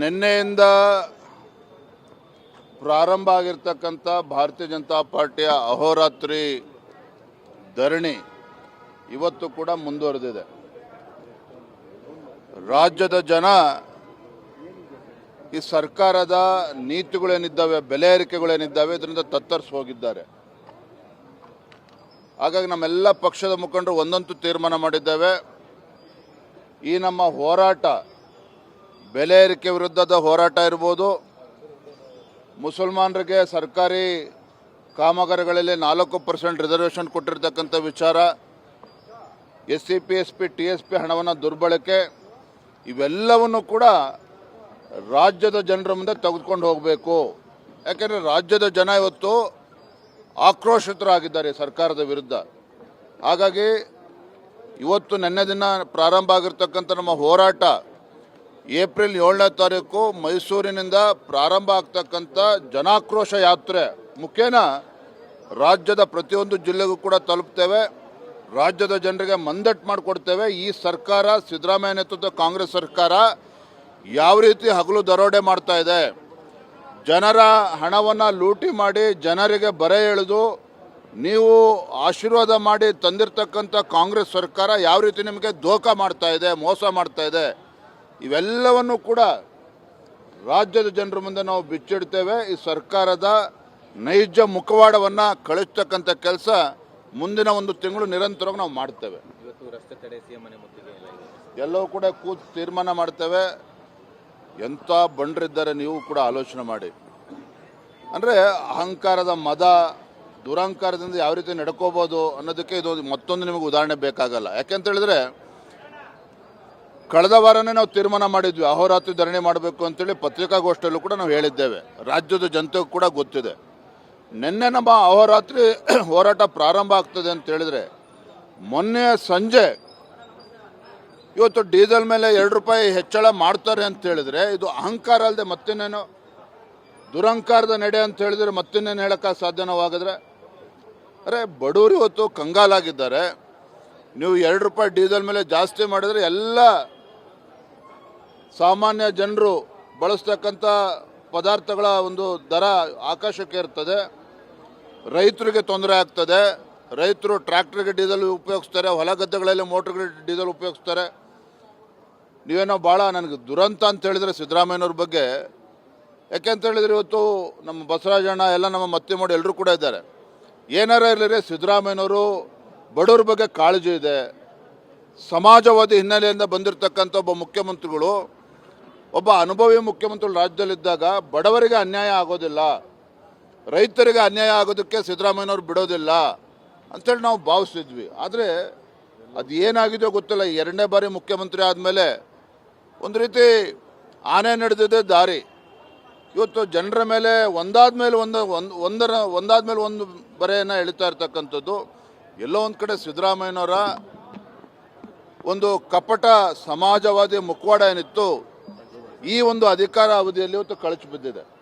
ನಿನ್ನೆಯಿಂದ ಪ್ರಾರಂಭ ಆಗಿರ್ತಕ್ಕಂಥ ಭಾರತೀಯ ಜನತಾ ಪಾರ್ಟಿಯ ಅಹೋರಾತ್ರಿ ಧರಣಿ ಇವತ್ತು ಕೂಡ ಮುಂದುವರೆದಿದೆ. ರಾಜ್ಯದ ಜನ ಈ ಸರ್ಕಾರದ ನೀತಿಗಳೇನಿದ್ದಾವೆ, ಬೆಲೆ ಏರಿಕೆಗಳೇನಿದ್ದಾವೆ ಇದರಿಂದ ತತ್ತರಿಸಿ ಹೋಗಿದ್ದಾರೆ. ಹಾಗಾಗಿ ನಮ್ಮೆಲ್ಲ ಪಕ್ಷದ ಮುಖಂಡರು ಒಂದಂತೂ ತೀರ್ಮಾನ ಮಾಡಿದ್ದೇವೆ. ಈ ನಮ್ಮ ಹೋರಾಟ ಬೆಲೆ ಏರಿಕೆ ವಿರುದ್ಧದ ಹೋರಾಟ ಇರ್ಬೋದು. ಮುಸಲ್ಮಾನರಿಗೆ ಸರ್ಕಾರಿ ಕಾಮಗಾರಿಗಳಲ್ಲಿ ನಾಲ್ಕು ಪರ್ಸೆಂಟ್ ರಿಸರ್ವೇಷನ್ ಕೊಟ್ಟಿರ್ತಕ್ಕಂಥ ವಿಚಾರ. S C P S P, T S P ಹಣವನ್ನು ದುರ್ಬಳಕೆ ಇವೆಲ್ಲವನ್ನು ಕೂಡ ರಾಜ್ಯದ ಜನರ ಮುಂದೆ ತೆಗೆದುಕೊಂಡು ಹೋಗಬೇಕು. ಯಾಕೆಂದರೆ ರಾಜ್ಯದ ಜನ ಇವತ್ತು ಆಕ್ರೋಶಿತರಾಗಿದ್ದಾರೆ ಸರ್ಕಾರದ ವಿರುದ್ಧ. ಹಾಗಾಗಿ ಇವತ್ತು ನಿನ್ನೆ ದಿನ ಪ್ರಾರಂಭ ಆಗಿರ್ತಕ್ಕಂಥ ನಮ್ಮ ಹೋರಾಟ ಏಪ್ರಿಲ್ ಏಳನೇ ತಾರೀಕು ಮೈಸೂರಿನಿಂದ ಪ್ರಾರಂಭ ಆಗ್ತಕ್ಕಂಥ ಜನಾಕ್ರೋಶ ಯಾತ್ರೆ. ಮುಖೇನ, ರಾಜ್ಯದ ಪ್ರತಿಯೊಂದು ಜಿಲ್ಲೆಗೂ ಕೂಡ ತಲುಪ್ತೇವೆ. ರಾಜ್ಯದ ಜನರಿಗೆ ಮಂದಟ್ಟು ಮಾಡಿಕೊಡ್ತೇವೆ. ಈ ಸರ್ಕಾರ, ಸಿದ್ದರಾಮಯ್ಯ ನೇತೃತ್ವದ ಕಾಂಗ್ರೆಸ್ ಸರ್ಕಾರ ಯಾವ ರೀತಿ ಹಗಲು ದರೋಡೆ ಮಾಡ್ತಾ ಇದೆ. ಜನರ ಹಣವನ್ನು ಲೂಟಿ ಮಾಡಿ ಜನರಿಗೆ ಬರೆ ಎಳೆದು ನೀವು ಆಶೀರ್ವಾದ ಮಾಡಿ ತಂದಿರತಕ್ಕಂಥ ಕಾಂಗ್ರೆಸ್ ಸರ್ಕಾರ ಯಾವ ರೀತಿ ನಿಮಗೆ ದೋಖ ಮಾಡ್ತಾ ಇದೆ, ಮೋಸ ಮಾಡ್ತಾ ಇದೆ. ಇವೆಲ್ಲವನ್ನು ಕೂಡ ರಾಜ್ಯದ ಜನರ ಮುಂದೆ ನಾವು ಬಿಚ್ಚಿಡ್ತೇವೆ. ಈ ಸರ್ಕಾರದ ನೈಜ ಮುಖವಾಡವನ್ನು ಕಳಿಸ್ತಕ್ಕಂಥ ಕೆಲಸ ಮುಂದಿನ ಒಂದು ತಿಂಗಳು ನಿರಂತರವಾಗಿ ನಾವು ಮಾಡ್ತೇವೆ. ಎಲ್ಲವೂ ಕೂಡ ಕೂತು ತೀರ್ಮಾನ ಮಾಡ್ತೇವೆ. ಎಂಥ ಬಂಡ್ರಿದ್ದಾರೆ ನೀವು ಕೂಡ ಆಲೋಚನೆ ಮಾಡಿ. ಅಂದರೆ ಅಹಂಕಾರದ ಮದ ದುರಹಂಕಾರದಿಂದ ಯಾವ ರೀತಿ ನಡ್ಕೋಬೋದು ಅನ್ನೋದಕ್ಕೆ ಇದು ಮತ್ತೊಂದು ನಿಮಗೆ ಉದಾಹರಣೆ ಬೇಕಾಗಲ್ಲ. ಯಾಕೆಂತ ಹೇಳಿದ್ರೆ ಕಳೆದ ವಾರನೇ ನಾವು ತೀರ್ಮಾನ ಮಾಡಿದ್ವಿ, ಅಹೋರಾತ್ರಿ ಧರಣಿ ಮಾಡಬೇಕು ಅಂತೇಳಿ ಪತ್ರಿಕಾಗೋಷ್ಠಿಯಲ್ಲೂ ಕೂಡ ನಾವು ಹೇಳಿದ್ದೇವೆ. ರಾಜ್ಯದ ಜನತೆಗೂ ಕೂಡ ಗೊತ್ತಿದೆ. ನಿನ್ನೆ ನಮ್ಮ ಅಹೋರಾತ್ರಿ ಹೋರಾಟ ಪ್ರಾರಂಭ ಆಗ್ತದೆ ಅಂತ ಹೇಳಿದ್ರೆ, ಮೊನ್ನೆ ಸಂಜೆ ಇವತ್ತು ಡೀಸೆಲ್ ಮೇಲೆ ಎರಡು ರೂಪಾಯಿ ಹೆಚ್ಚಳ ಮಾಡ್ತಾರೆ ಅಂತ ಹೇಳಿದ್ರೆ, ಇದು ಅಹಂಕಾರ ಅಲ್ಲದೆ ಮತ್ತಿನ್ನೇನು ದುರಹಂಕಾರದ ನಡೆ ಅಂತ ಹೇಳಿದ್ರೆ ಮತ್ತಿನ್ನೇನು ಹೇಳಕ್ಕೆ ಸಾಧ್ಯನವಾಗಿದ್ರೆ, ಅರೆ ಬಡವರು ಇವತ್ತು ಕಂಗಾಲಾಗಿದ್ದಾರೆ. ನೀವು ಎರಡು ರೂಪಾಯಿ ಡೀಸೆಲ್ ಮೇಲೆ ಜಾಸ್ತಿ ಮಾಡಿದರೆ ಎಲ್ಲ ಸಾಮಾನ್ಯ ಜನರು ಬಳಸ್ತಕ್ಕಂಥ ಪದಾರ್ಥಗಳ ಒಂದು ದರ ಆಕಾಶಕ್ಕೆ ಇರ್ತದೆ ರೈತರಿಗೆ ತೊಂದರೆ ಆಗ್ತದೆ. ರೈತರು ಟ್ರ್ಯಾಕ್ಟರ್ಗೆ ಡೀಸೆಲ್ ಉಪಯೋಗಿಸ್ತಾರೆ, ಹೊಲ ಗದ್ದೆಗಳಲ್ಲಿ ಮೋಟ್ರ್ಗೆ ಡೀಸೆಲ್ ಉಪಯೋಗಿಸ್ತಾರೆ. ನೀವೇನೋ ಭಾಳ ನನಗೆ ದುರಂತ ಅಂತ ಹೇಳಿದರೆ ಸಿದ್ದರಾಮಯ್ಯನವ್ರ ಬಗ್ಗೆ. ಯಾಕೆಂತ ಹೇಳಿದ್ರೆ ಇವತ್ತು ನಮ್ಮ ಬಸವರಾಜಣ್ಣ ಎಲ್ಲ ನಮ್ಮ ಮತ್ತೆ ಮಾಡಿ ಎಲ್ಲರೂ ಕೂಡ ಇದ್ದಾರೆ. ಏನಾರ ಇರಲಿ ಸಿದ್ದರಾಮಯ್ಯನವರು ಬಡವ್ರ ಬಗ್ಗೆ ಕಾಳಜಿ ಇದೆ. ಸಮಾಜವಾದಿ ಹಿನ್ನೆಲೆಯಿಂದ ಬಂದಿರತಕ್ಕಂಥ ಒಬ್ಬ ಮುಖ್ಯಮಂತ್ರಿಗಳು ಒಬ್ಬ ಅನುಭವಿ ಮುಖ್ಯಮಂತ್ರಿಗಳು ರಾಜ್ಯದಲ್ಲಿದ್ದಾಗ ಬಡವರಿಗೆ ಅನ್ಯಾಯ ಆಗೋದಿಲ್ಲ, ರೈತರಿಗೆ ಅನ್ಯಾಯ ಆಗೋದಕ್ಕೆ ಸಿದ್ದರಾಮಯ್ಯನವ್ರು ಬಿಡೋದಿಲ್ಲ ಅಂತೇಳಿ ನಾವು ಭಾವಿಸ್ತಿದ್ವಿ. ಆದರೆ ಅದು ಏನಾಗಿದೆಯೋ ಗೊತ್ತಿಲ್ಲ. ಎರಡನೇ ಬಾರಿ ಮುಖ್ಯಮಂತ್ರಿ ಆದಮೇಲೆ ಒಂದು ರೀತಿ ಆನೆ ನಡೆದಿದೆ ದಾರಿ. ಇವತ್ತು ಜನರ ಮೇಲೆ ಒಂದಾದ ಮೇಲೆ ಒಂದು ಒಂದು, ಒಂದರ ಒಂದಾದ ಮೇಲೆ ಒಂದು ಬರೆಯನ್ನು ಎಳಿತಾ ಇರ್ತಕ್ಕಂಥದ್ದು. ಎಲ್ಲೋ ಒಂದು ಕಡೆ ಸಿದ್ದರಾಮಯ್ಯನವರ ಒಂದು ಕಪಟ ಸಮಾಜವಾದಿ ಮುಖವಾಡ ಏನಿತ್ತು ಈ ಒಂದು ಅಧಿಕಾರ ಅವಧಿಯಲ್ಲಿ ಇವತ್ತು ಕಳಚಿ ಬಿದ್ದಿದೆ.